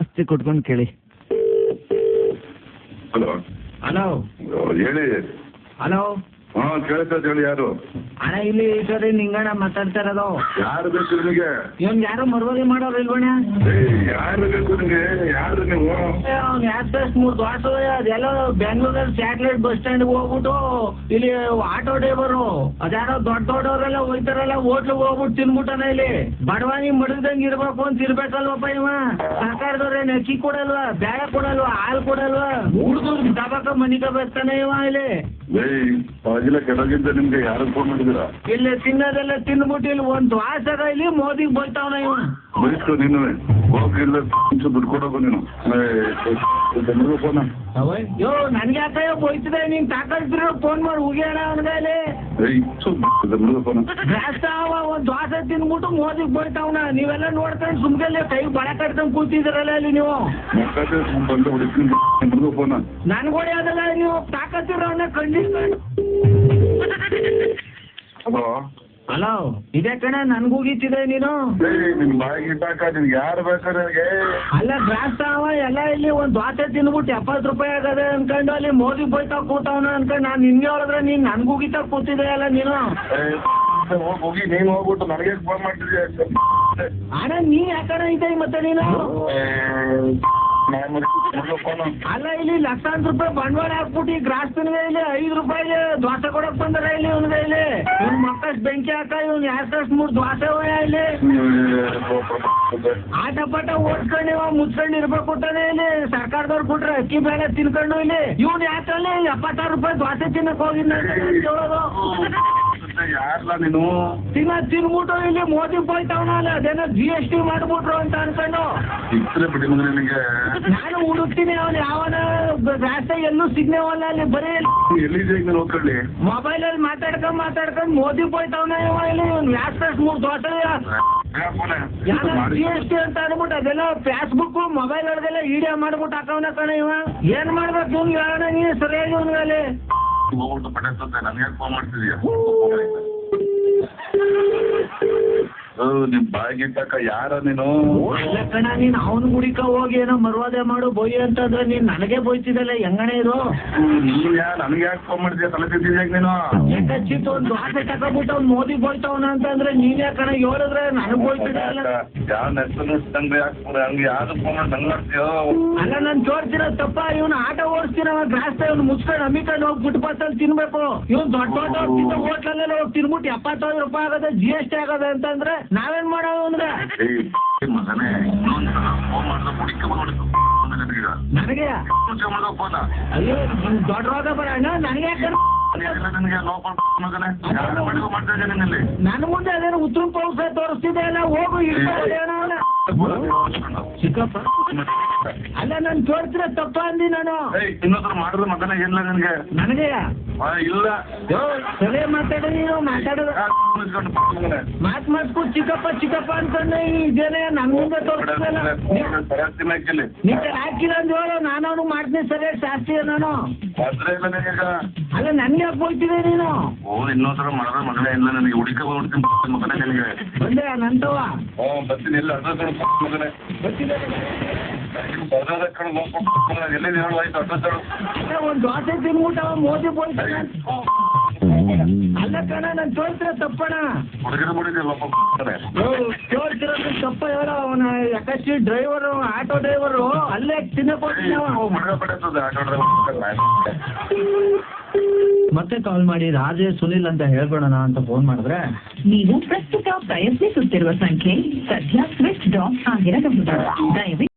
ಜಾಸ್ತಿ ಕೊಟ್ಕೊಂಡು ಕೇಳಿ. ಹಲೋ. ಹಲೋ. ಹೇಳಿ. ಹಲೋ. ಹಾ ಹೇಳಿ ಯಾರು? ಅಣ್ಣ ಇಲ್ಲಿ ಸರಿ ನಿಂಗಣ್ಣ ಮಾತಾಡ್ತಾ ಇರೋದು. ಯಾರು ಬೇಕು ನಿಮಗೆ? ಇವ್ನ್ ಯಾರು ಮರ್ವಾದಿ ಮಾಡೋರು ಇಲ್ವಣ್ಣ? ಯಾರು ಬೇಕು ನಿಮಗೆ? ಯಾರು ನೀವು? ಅವ್ನು ಯಾಕೆ ಮೂರು ದ್ವಾಸ ಅದೆಲ್ಲ ಬೆಂಗಳೂರಲ್ಲಿ ಸ್ಯಾಟಲೈಟ್ ಬಸ್ ಸ್ಟ್ಯಾಂಡ್ ಹೋಗ್ಬಿಟ್ಟು ಇಲ್ಲಿ ಆಟೋ ಡ್ರೈವರು ಅದ್ಯಾರೋ ದೊಡ್ಡ ದೊಡ್ಡವರೆಲ್ಲ ಹೋಯ್ತಾರಲ್ಲ ಹೋಟ್ಲಿಗೆ ಹೋಗ್ಬಿಟ್ಟು ತಿನ್ಬಿಟ್ಟನ ಇಲ್ಲಿ. ಬಡವಾನಿ ಮಡಗ್ದಂಗೆ ಇರ್ಬೇಕು ಅಂತ ಇರ್ಬೇಕಲ್ವಪ್ಪ ಇವ. ಸರ್ಕಾರದವ್ರೇನು ಅಕ್ಕಿ ಕೊಡಲ್ವಾ ಬೇಳೆ ಕೊಡಲ್ವಾ ಹಾಲು ಕೊಡಲ್ವಾ? ಹುಡುಗರು ದಬಾಕ ಮನಿಗೆ ಬರ್ತಾನೆ ಇವ ಇಲ್ಲಿ. ಏಯ್ ಅವಾಗಿಲ್ಲ ಕೆಳಗಿಂದ ನಿಮ್ಗೆ ಯಾರು ಫೋನ್ ಮಾಡಿದಿರಾ ಇಲ್ಲಿ ತಿನ್ನೋದೆಲ್ಲ ತಿನ್ಬಿಟ್ಟು ಇಲ್ಲಿ ಒಂದು ದ್ವಾಸಗ ಇಲ್ಲಿ ಮೋದಿಗೆ ಬೈತಾವನ ಇವನು. ಬಯಸ್ಕೊ ನೀನು. ಹೋಗಿಲ್ಲ. ದುಡ್ಡು ಕೊಡೋಕು ನೀನು. ಫೋನ್ ಯೋ ನನ್ಗೆ ಯಾಕೆ ಬೈತಿದೆ ನೀನ್ ತಾಕತ್ತಿರೋ ಫೋನ್ ಮಾಡಿ. ಹೋಗ್ಯಾಣ ಅವನಿಗೆ ಫೋನ್. ಜಾಸ್ತಿ ಅವ ಒಂದ್ ದ್ವಾಸೆ ತಿನ್ಬಿಟ್ಟು ಮೋದಿಗೆ ಬೈತಾವನ. ನೀವೆಲ್ಲ ನೋಡ್ಕೊಂಡು ಸುಮ್ಕಲ್ಲಿ ಕೈ ಬಳ ಕಟ್ಕೊಂಡ್ ಕೂತಿದ್ದೀರಲ್ಲ ಅಲ್ಲಿ ನೀವು? ಬಂದು ಬೆಂಗಳೂರು ಫೋನ್. ನನ್ಗೋಡಿ ಅದಲ್ಲ ನೀವು ತಾಕತ್ತಿರೋನ ಖಂಡಿಸ್ಕೊಂಡು ಹಲೋ? ಹಲೋ ಇದೆ ಕಣ ನನ್ಗೂಗಿತ್ತಿದೆ ನೀನು? ಏಯ್ ನಿಮ್ ಬಾಯಿಗೆ ಇಟ್ಟಾಕ ನಿನ್ಗೆ ಯಾರು ಬೇಕು ನಿನಗೆ? ಅಲ್ಲ ಜಾಸ್ತಿ ಎಲ್ಲ ಇಲ್ಲಿ ಒಂದ್ ದ್ವಾಸೆ ತಿನ್ಬಿಟ್ಟು ಎಪ್ಪತ್ತು ರೂಪಾಯಿ ಆಗದೆ ಅನ್ಕೊಂಡು ಅಲ್ಲಿ ಮೋದಿ ಬೈತಾ ಕೂತವನ ಅನ್ಕೊಂಡು ನಾನು ನಿನ್ಗೆ ಹೇಳಿದ್ರೆ ನೀನ್ ನನ್ಗೂಗಿತಾ ಕೂತಿದೆ ಅಲ್ಲ ನೀನು? ಹೋಗಿ ನೀನ್ ಹೋಗ್ಬಿಟ್ಟು ನನಗೆ ಫೋನ್ ಮಾಡ್ತಿದ್ಯಾ? ಅಣ್ಣ ನೀ ಯಾಕಣ ಇದೆ ಮತ್ತೆ ನೀನು? ಅಲ್ಲ ಇಲ್ಲಿ ಲಕ್ಷಾಂತರ ರೂಪಾಯಿ ಬಂಡವಾಳ ಹಾಕ್ಬಿಟ್ಟು ಈ ಗ್ರಾಸ್ತನಿಗೆ ಇಲ್ಲಿ? ಐದು ರೂಪಾಯಿಗೆ ದ್ವಾಸೆ ಕೊಡಕ್ ಬಂದಾರ ಇಲ್ಲಿ ಅವನಿಗೆ ಬೆಂಕಿ ಹಾಕ ಇವ್ನ ಯಾಕಷ್ಟು ಮೂರು ದ್ವಾಸೆ ಇಲ್ಲಿ? ಆಟ ಪಾಠ ಓದ್ಕೊಂಡು ಇವ ಮುಚ್ಕೊಂಡು ಇರ್ಬೇಕು ಅಂತಾನೆ ಇಲ್ಲಿ. ಸರ್ಕಾರದವ್ರು ಕೊಟ್ರೆ ಅಕ್ಕಿ ಬೇಳೆ ತಿನ್ಕೊಂಡು ಇಲ್ಲಿ. ಇವ್ನು ಯಾಕಲ್ಲಿ ಎಪ್ಪತ್ತಾರು ರೂಪಾಯಿ ದ್ವಾಸೆ ತಿನ್ನಕ್ ಹೋಗಿ ಹೇಳೋದು ಯಾರಲ್ಲ ನೀನು ತಿನ್ನ ತಿನ್ಬಿಟ್ಟು ಇಲ್ಲಿ ಮೋದಿ ಹೋಯ್ತಾವನಲ್ಲ ಅದೇನೋ ಜಿ ಎಸ್ ಟಿ ಮಾಡ್ಬಿಟ್ರು ಅಂತ ಅನ್ಕೊಂಡು. ಇದ್ರೆ ಬಿಡಿ ಮಗ ನಿನಗೆ. ನಾನು ಹುಡುಕ್ತೀನಿ ಅವನು ಯಾವನ ರಾಸ್ತೆ ಎಲ್ಲೂ ಸಿಗ್ನೇವಲ್ಲ ಅಲ್ಲಿ ಬರೀ ಎಲ್ಲಿದೆ ಈಗ ನೀನು ಓದ್ಕೊಳ್ಳಿ ಮೊಬೈಲ್ ಅಲ್ಲಿ ಮಾತಾಡ್ಕೊಂಡ್ ಮಾತಾಡ್ಕೊಂಡ್ ಮೋದಿ ಹೋಯ್ತಾವನ ಇಲ್ಲಿ? ವ್ಯಾಸ್ಪೇಸ್ ಮೂರ್ ದೋಸೆ ಜಿ ಎಸ್ ಟಿ ಅಂತ ಅಂದ್ಬಿಟ್ಟು ಅದೆಲ್ಲ ಫೇಸ್ಬುಕ್ ಮೊಬೈಲ್ ಒಳಗೆಲ್ಲ ವಿಡಿಯೋ ಮಾಡ್ಬಿಟ್ಟು ಹಾಕವನ ಕಣ ಇವ. ಏನ್ ಮಾಡ್ಬೇಕು ಇವ್ನಿಗೆ ಹೇಳೋಣ ನೀನು ಸರಿಯಾಗಿ ಇವ್ನಿಗೆ ಹೋಗ್ಬಿಟ್ಟು ಪಟಾಕ್ಸುತ್ತೆ ನನ್ಗೆ ಫೋನ್ ಮಾಡ್ತಿದ್ಯಾ? ನಿಮ್ ಬಾಯಿಗೆ ತಕ್ಕ ಯಾರ ನೀನು? ಕಣ ನೀನ್ ಅವನ ಗುಡಿಕ ಹೋಗಿ ಏನೋ ಮರ್ವಾದೆ ಮಾಡು ಬೊಯ್ ಅಂತಂದ್ರೆ ನೀನ್ ನನಗೆ ಬೋಯ್ತಿದ್ದಲ್ಲ ಹೆಂಗಣೆ ಇದು? ನೀನ್ ಯಾ ನನಗೆ ಯಾಕೆ ಫೋನ್ ಮಾಡ್ತೀಯ? ತಲೆ ಯಾಕ ನೀನು? ಯಾಕೆ ಚಿತ್ತು ಒಂದು ದ್ವಾಸೆ ತಗೊಂಡ್ಬಿಟ್ಟು ಅವ್ನು ಮೋದಿ ಬೋಯ್ತಾವನ ಅಂತಂದ್ರೆ ನೀನ್ ಯಾಕಣ ಹೇಳಿದ್ರೆ ನನಗ್ ಬೋಯ್ತಿದಲ್ಲ ಯಾವ ತಂದ್ರೆ ಯಾಕೆ ಹಂಗೆ ಯಾರು ಫೋನ್ ಮಾಡಿ ನಂಗೆ ಮಾಡ್ತೀಯೋ? ಅಲ್ಲ ನಾನು ತೋರ್ಸಿರೋ ತಪ್ಪ ಇವನು ಆಟ ಓಡಿಸ್ತೀರ ಗ್ರಾಸ್ತ ಇವ್ನು ಮುಚ್ಕೊಂಡು ಅಮ್ಮಿಕೊಂಡು ಹೋಗಿ ಫುಟ್ಪಾತ್ ಅಲ್ಲಿ ತಿನ್ಬೇಕು. ಇವ್ನು ದೊಡ್ಡ ದೊಡ್ಡ ಹೋಟ್ಲಲ್ಲೆಲ್ಲ ಹೋಗಿ ತಿನ್ಬಿಟ್ಟು ಎಪ್ಪತ್ತೈದು ರೂಪಾಯಿ ಆಗದೆ ಜಿ ಎಸ್ ಟಿ ಆಗದೆ ಅಂತಂದ್ರೆ ನಾವೇನ್ ಮಾಡೋದು ಅಂದ್ರೆ? ಮಗನೇ ಇನ್ನೊಂದು ಫೋನ್ ಮಾಡಿದ್ರೆ ಹುಡುಕಿ ನನಗೀಗ ನನಗೆ ಮಾಡಿದ ಅಯ್ಯೋ ದೊಡ್ಡ ರೋಗ ಬರೋಣ ನನಗೆ ನನ್ನ ಮುಂದೆ ಅದೇನು ಉತ್ತರ ಪೌಸ ತೋರಿಸ್ತಿದೆ ಹೋಗು ಇಲ್ಲ ಚಿಕ್ಕಪ್ಪ ಅಲ್ಲ ನಾನು ತೋರ್ತಿರ ತಪ್ಪ ಅಂದಿ ನಾನು. ಏಯ್ ಇನ್ನೊಂದ್ಸಲ ಮಾಡಿದ್ರೆ ಮಗನ ಏನಿಲ್ಲ ನನ್ಗೆ? ನನಗೆ? ಇಲ್ಲ. ಸರಿ ಮಾತಾಡ ನೀನು ಮಾತಾಡೋದು. ಮಾತ್ ಮಾತ್ಕು ಚಿಕ್ಕಪ್ಪ ಚಿಕ್ಕಪ್ಪ ಅಂತಂದ್ರೆ ಈ ಜನ ನನ್ನ ಮುಂದೆ ತೋರಿಸ್ತಿದಲ್ಲ ತರಸ್ತೀನಿ ಹಾಕಿಲ್ಲಿ ನಿಂಗೆ ಹಾಕಿಲ್ಲ ಅಂತ ಹೇಳು ನಾನು ಅವನು ಮಾಡ್ತೀನಿ ಸರಿ ಶಾಸ್ತ್ರಿ ನಾನು. ಅಲ್ಲ ನನ್ಗೆ ಯಾಕೆ ಹೋಗ್ತಿದೆ ನೀನು? ಓ ಇನ್ನೊಂದ್ಸಲ ಮಾಡಿದ್ರೆ ಮಗನೇ ಇಲ್ಲ ನನಗೆ? ಹುಡುಕ ಹೊಡ್ತೀನಿ ಮಗನೇ ನನಗೆ? ಬಂದೆ ನಂತವ ಬರ್ತೀನಿ ಇಲ್ಲ ಅದ್ರ ಬರ್ತೀನಿ ಮಗನೇ. ಒಂದ್ ಅಲ್ಲ ಕಣ ನಾನು ತೋರಿಸಿದ್ರೆ ತಪ್ಪಣ ತಪ್ಪ ಹೇಳೋ ಅವನ ಯಾಕಷ್ಟು ಡ್ರೈವರು ಆಟೋ ಡ್ರೈವರು ಅಲ್ಲೇ ಹೋಗ್ತೀನಿ ಮತ್ತೆ ಕಾಲ್ ಮಾಡಿ, ರಾಜೇ ಸುನಿಲ್ ಅಂತ ಹೇಳ್ಬಿಡೋಣ ಅಂತ ಫೋನ್ ಮಾಡಿದ್ರೆ, ನೀವು ಪ್ರಸ್ತುತ ಪ್ರಯತ್ನಿಸುತ್ತಿರುವ ಸಂಖ್ಯೆ ಸದ್ಯ ಸ್ವಿಚ್ ಡಾಕ್ ಆಗಿರಬಹುದು. ದಯವಿಟ್ಟು